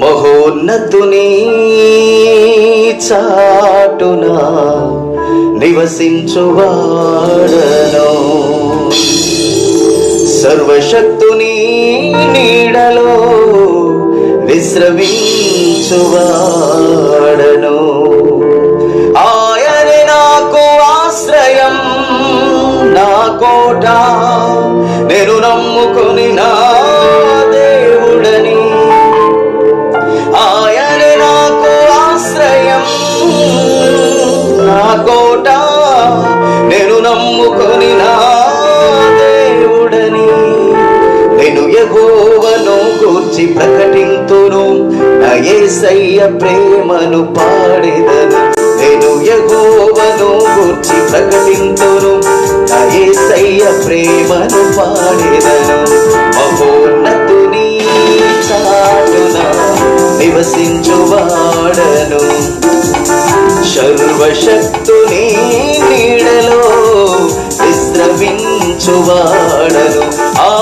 మహోన్నతుని చాటున నివసించువాడను. సర్వశక్తుని నీడలో విశ్రమించువాడను ఆయన నాకు ఆశ్రయం నా కోట నేను నమ్ముకుని నా ఏసయ్య ప్రేమను పాడేదను. నేను యగోవను గుర్చి ప్రకటింతును. ఏసయ్య ప్రేమను పాడేదను. మహోన్నతుని చాటున నివసించువాడను. సర్వశక్తుని నీడలో విశ్రమించువాడను. ఆ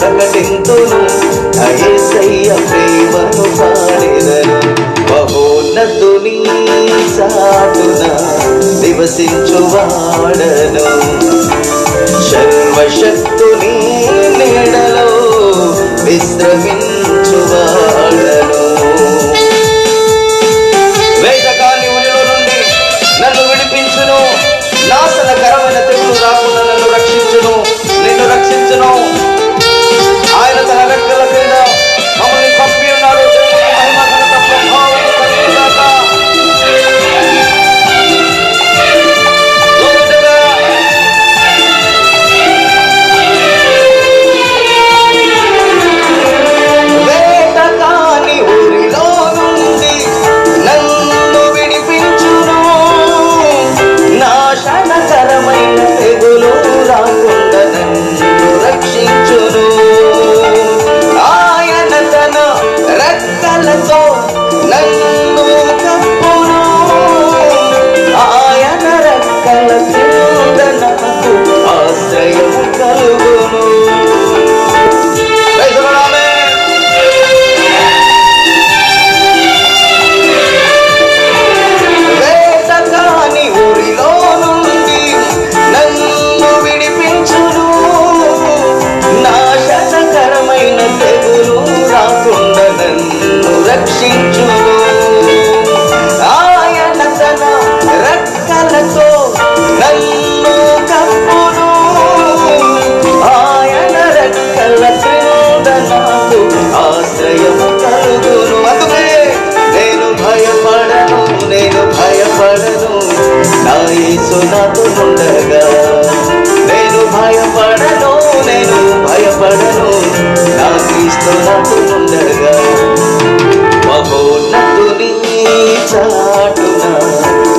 ప్రకటింతును అయేసయ్య ప్రేమను పాడేదను మహోన్నతుని సాటున నివసించువాడను. సర్వశక్తి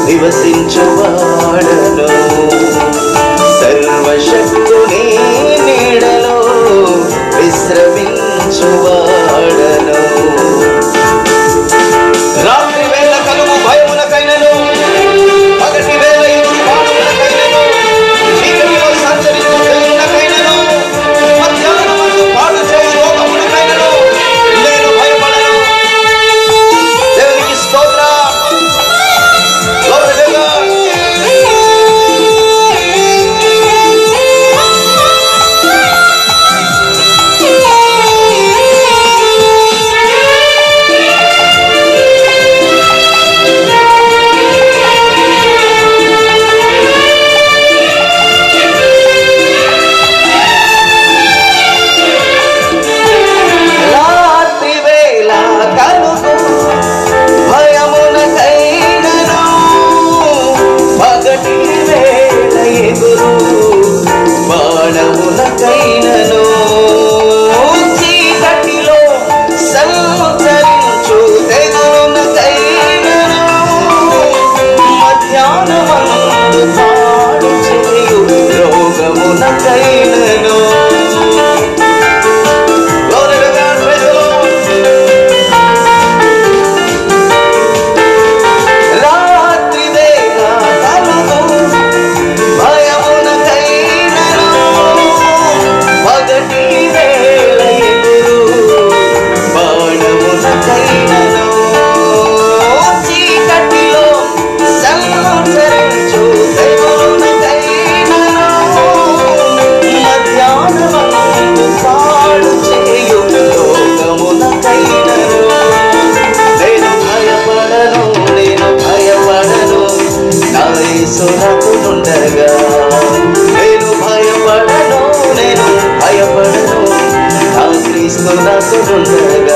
నివసించవాడను coração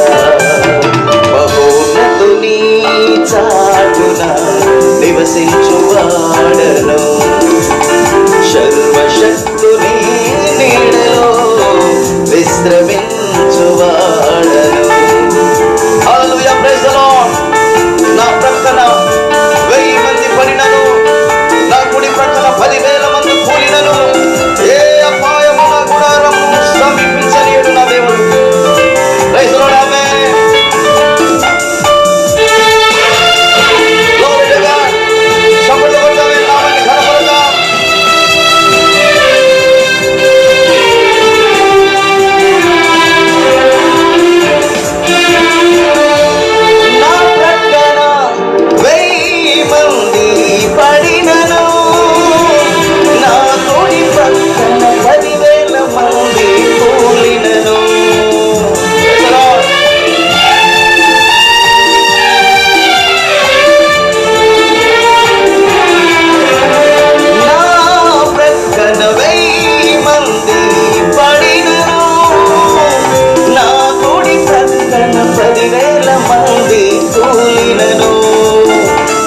వేల మంది కూలినను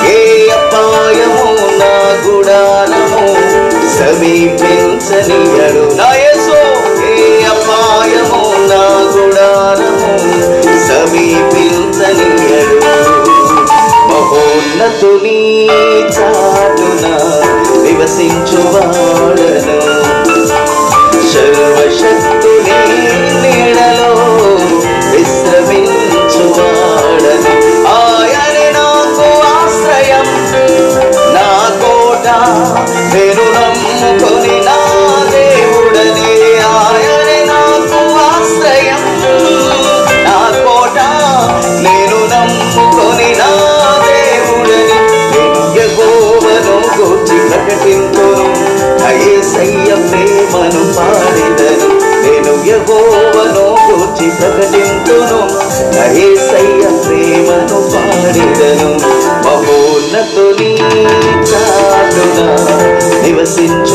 ఏ అపాయము నా గుడానము సమీపించనియడు. నా ఏ అపాయము నా గుడానము సమీపించనియడు. మహోన్నతుని చాటున నివసించువా ప్రకటించును నహేసయ్య ప్రేమను పాడిడను మహోన్నతుని చాటున నివసించు